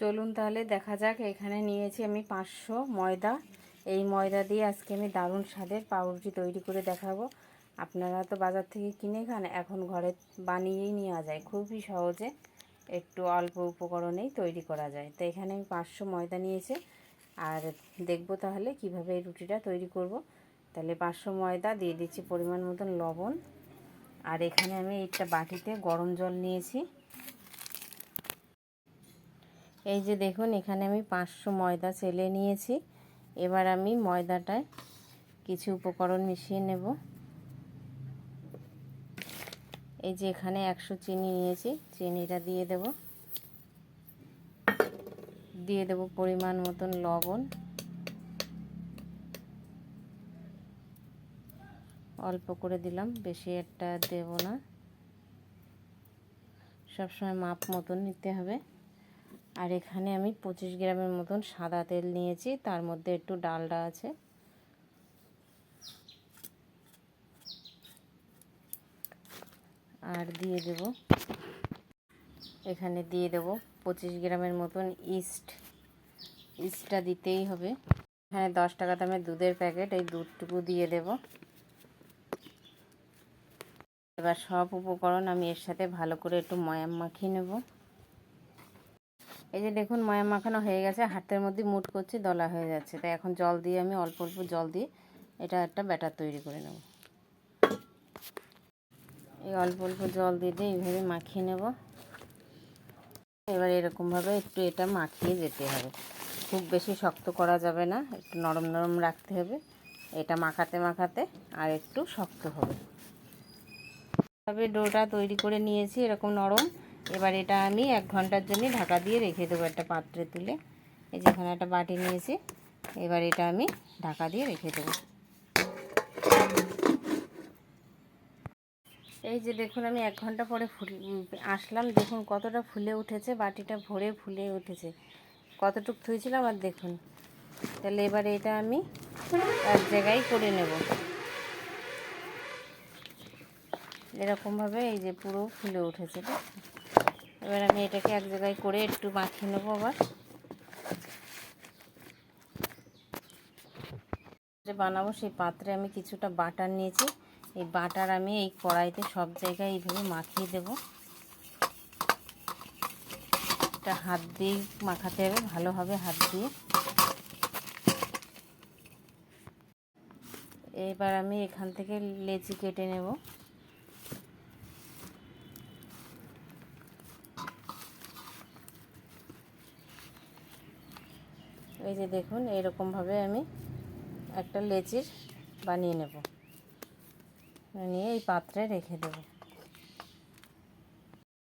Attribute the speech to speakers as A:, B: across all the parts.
A: চলুন তাহলে দেখা যাক, এখানে নিয়েছি আমি পাঁচশো ময়দা। এই ময়দা দিয়ে আজকে আমি দারুণ স্বাদের পাউরুটি তৈরি করে দেখাবো। আপনারা তো বাজার থেকে কিনে খান, এখন ঘরে বানিয়েই নেওয়া যায়। খুবই সহজে একটু অল্প উপকরণেই তৈরি করা যায়। তো এখানে আমি পাঁচশো ময়দা নিয়েছি, আর দেখব তাহলে কীভাবে এই রুটিটা তৈরি করব। তাহলে পাঁচশো ময়দা, দিয়ে দিচ্ছি পরিমাণ মতন লবণ। আর এখানে আমি একটা বাটিতে গরম জল নিয়েছি। এই যে দেখুন, এখানে আমি পাঁচশো ময়দা চেলে নিয়েছি। এবার আমি ময়দাটায় কিছু উপকরণ মিশিয়ে নেব। এই যে এখানে একশো চিনি নিয়েছি, চিনিটা দিয়ে দেব। দিয়ে দেব পরিমাণ মতন লবণ। অল্প করে দিলাম, বেশি একটা দেব না। সবসময় মাপ মতন নিতে হবে। আর এখানে আমি পঁচিশ গ্রামের মতন সাদা তেল নিয়েছি, তার মধ্যে একটু ডালডা আছে। আর দিয়ে দেব, এখানে দিয়ে দেব পঁচিশ গ্রামের মতন ইস্ট। ইস্টটা দিতেই হবে। এখানে দশ টাকা দামের দুধের প্যাকেট, এই দুধটুকু দিয়ে দেব। এবার সব উপকরণ আমি এর সাথে ভালো করে একটু ময়াম মাখিয়ে নেব। এই যে দেখুন ময়াম মাখানো হয়ে গেছে, হাতের মধ্যে মুট করছি, দলা হয়ে যাচ্ছে। তাই এখন জল দিয়ে আমি অল্প অল্প জল দিয়ে এটা একটা ব্যাটার তৈরি করে নেব। এই অল্প অল্প জল দিয়ে দিয়ে এইভাবে মাখিয়ে নেব। এবার এরকমভাবে একটু এটা মাখিয়ে যেতে হবে। খুব বেশি শক্ত করা যাবে না, একটু নরম নরম রাখতে হবে। এটা মাখাতে মাখাতে আর একটু শক্ত হবে। তবে ডোটা তৈরি করে নিয়েছি, এরকম নরম। এবার এটা আমি এক ঘণ্টার জন্য ঢাকা দিয়ে রেখে দেবো একটা পাত্রে তুলে। এই যে এখানে একটা বাটি নিয়েছি, এবার এটা আমি ঢাকা দিয়ে রেখে দেবো। এই যে দেখুন, আমি এক ঘণ্টা পরে ফুল আসলাম। দেখুন কতটা ফুলে উঠেছে, বাটিটা ভরে ফুলে উঠেছে। কতটুক থুয়েছিলাম আর দেখুন। তাহলে এবার এটা আমি এক জায়গায় করে নেব। এরকমভাবে এই যে পুরো ফুলে উঠেছে। এবার আমি এটাকে এক জায়গায় করে একটু মাখিয়ে নেব আবার। বানাবো সেই পাত্রে আমি কিছুটা বাটার নিয়েছি। এই বাটার আমি এই কড়াইতে সব জায়গায় এইভাবে মাখিয়ে দেব। এটা হাত দিয়ে মাখাতে হবে, ভালোভাবে হাত দিয়ে। এবার আমি এখান থেকে লেচি কেটে নেব। এই যে দেখুন এরকমভাবে আমি একটা লেচির বানিয়ে নেব। নিয়ে এই পাত্রে রেখে দেব।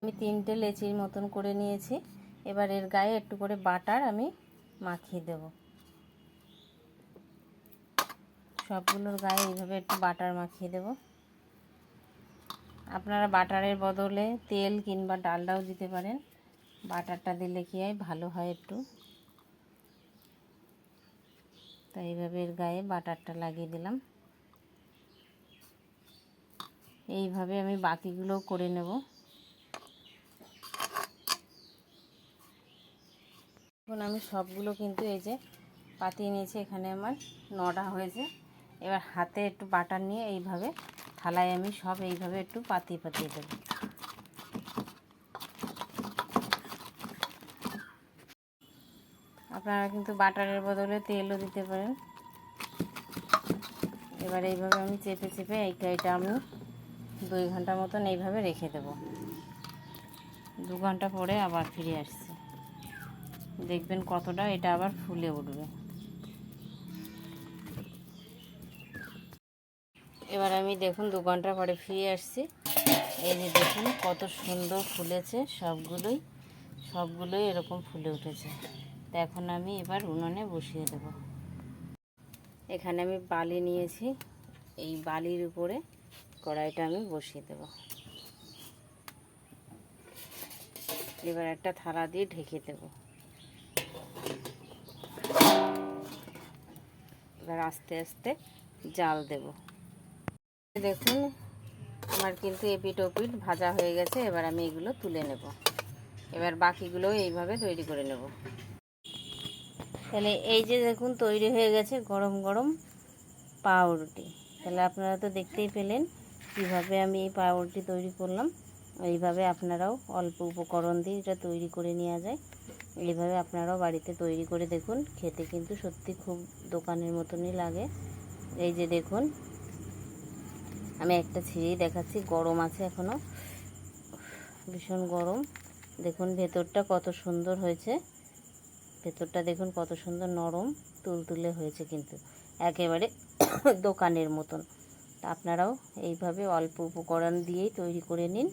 A: আমি তিনটে লেচির মতন করে নিয়েছি। এবার এর গায়ে একটু করে বাটার আমি মাখিয়ে দেব। সবগুলোর গায়ে এইভাবে একটু বাটার মাখিয়ে দেব। আপনারা বাটারের বদলে তেল কিংবা ডালটাও দিতে পারেন। বাটারটা দিলে কি হয়? ভালো হয় একটু। তাই এইভাবে এর গায়ে বাটারটা লাগিয়ে দিলাম। এইভাবে আমি বাকিগুলো করে নেব। এখন আমি সবগুলো কিন্তু এই যে পাতিয়ে নিয়েছি, এখানে আমার নটা হয়েছে। এবার হাতে একটু বাটার নিয়ে এইভাবে থালায় আমি সব এইভাবে একটু পাতিয়ে পাতিয়ে দেবো। আপনারা কিন্তু বাটারের বদলে তেলও দিতে পারেন। এবার এইভাবে আমি চেপে চেপে এইটা এটা আমি দুই ঘণ্টা মতন এইভাবে রেখে দেব। দু ঘণ্টা পরে আবার ফিরে আসছি। দেখবেন কতটা এটা আবার ফুলে উঠবে। এবার আমি দেখুন দু ঘণ্টা পরে ফিরে আসছি। এই যে দেখুন কত সুন্দর ফুলেছে সবগুলোই সবগুলোই এরকম ফুলে উঠেছে। তো এখন আমি এবার উনুনে বসিয়ে দেব। এখানে আমি বালি নিয়েছি। এই বালির উপরে কড়াইটা আমি বসিয়ে দেব। এবার একটা থালা দিয়ে ঢেকে দেব। এবার আস্তে আস্তে জাল দেব। দেখুন, আমার কিন্তু এপিট ওপিট ভাজা হয়ে গেছে। এবার আমি এগুলো তুলে নেব। এবার বাকিগুলো এইভাবে তৈরি করে নেব। তাহলে এই যে দেখুন, তৈরি হয়ে গেছে গরম গরম পাউরুটি। তাহলে আপনারা তো দেখতেই পেলেন কীভাবে আমি এই পাউরুটি তৈরি করলাম। এইভাবে আপনারাও অল্প উপকরণ দিয়ে এটা তৈরি করে নেওয়া যায়। এইভাবে আপনারাও বাড়িতে তৈরি করে দেখুন, খেতে কিন্তু সত্যি খুব দোকানের মতনই লাগে। এই যে দেখুন, আমি একটা ছিঁড়েই দেখাচ্ছি, গরম আছে এখনও ভীষণ গরম। দেখুন, ভেতরটা কত সুন্দর হয়েছে। ভেতরটা দেখুন কত সুন্দর নরম, তুলতুলে হয়েছে কিন্তু। একেবারে দোকানের মতন। আপনারাও এইভাবে অল্প উপকরণ দিয়েই তৈরি করে নিন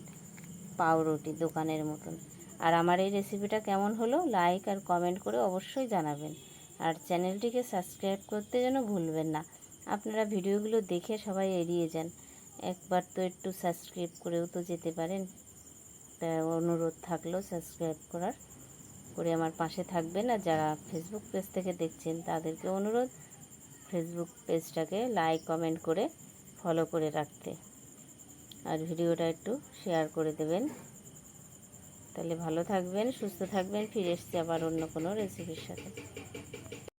A: পাউরুটি দোকানের মতন। আর আমার এই রেসিপিটা কেমন হলো লাইক আর কমেন্ট করে অবশ্যই জানাবেন। আর চ্যানেলটিকে সাবস্ক্রাইব করতে যেন ভুলবেন না। আপনারা ভিডিওগুলো দেখে সবাই এড়িয়ে যান। একবার তো একটু সাবস্ক্রাইব করেও তো যেতে পারেন। তা অনুরোধ থাকল সাবস্ক্রাইব করার। করে আমার পাশে থাকবেন আর যারা ফেসবুক পেজ থেকে দেখছেন তাদেরকে অনুরোধ ফেসবুক পেজটাকে লাইক কমেন্ট করে ফলো করে রাখতে। আর ভিডিওটা একটু শেয়ার করে দেবেন। তাহলে ভালো থাকবেন, সুস্থ থাকবেন, ফিরে এসছি আবার অন্য কোনো রেসিপির সাথে।